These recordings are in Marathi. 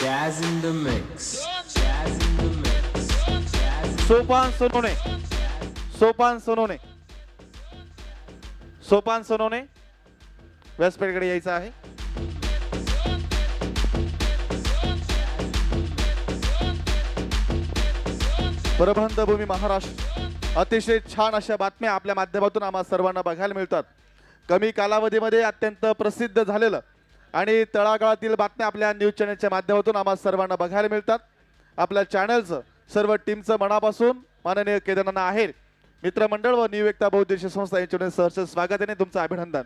Jazz in the mix. Jazz in the mix. Jazz Sopan Sonone Sopan Sonone Sopan Sonone व्यासपीठाकडे यायचं आहे. परभंत भूमी महाराष्ट्र. अतिशय छान अशा बातम्या आपल्या माध्यमातून आम्हा सर्वांना बघायला मिळतात. कमी कालावधीमध्ये अत्यंत प्रसिद्ध झालेलं आणि तळागाळातील बातम्या आपल्या न्यूज चॅनलच्या माध्यमातून आम्हा सर्वांना बघायला मिळतात. आपल्या चॅनलचं सर्व टीमचं मनापासून माननीय केदारांना आहे मित्रमंडळ व नियुक्ता बहुद्देशीय संस्था यांच्याकडून सहर्ष स्वागत आहे तुमचं अभिनंदन.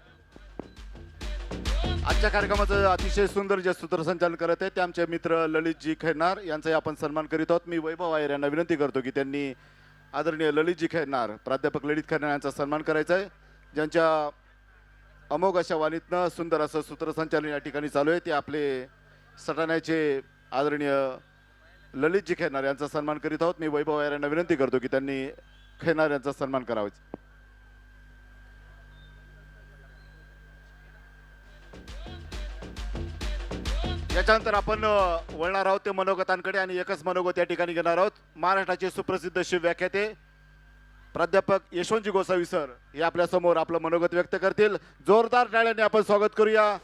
आजच्या कार्यक्रमाचं अतिशय सुंदर जे सूत्रसंचालन करत आहे ते आमचे मित्र ललितजी खैरनार यांचाही आपण सन्मान करीत आहोत. मी वैभव आयर यांना विनंती करतो की त्यांनी आदरणीय ललितजी खैरनार प्राध्यापक ललित खैरनार यांचा सन्मान करायचा आहे. ज्यांच्या अमोघ अशा वाणीतनं सुंदर असं सूत्रसंचालन या ठिकाणी चालू आहे. ते आपले सटाण्याचे आदरणीय ललितजी खेळणार यांचा सन्मान करीत आहोत. मी वैभव आयर यांना विनंती करतो की त्यांनी खेळणार यांचा सन्मान करावा याच्यानंतर आपण वळणार आहोत ते मनोगतांकडे आणि एकच मनोगत या ठिकाणी घेणार आहोत. महाराष्ट्राचे सुप्रसिद्ध शिवव्याख्याते प्राध्यापक यशवंतजी गोसावी सर हे आपल्यासमोर आपलं मनोगत व्यक्त करतील. जोरदार टाळ्याने आपण स्वागत करूया.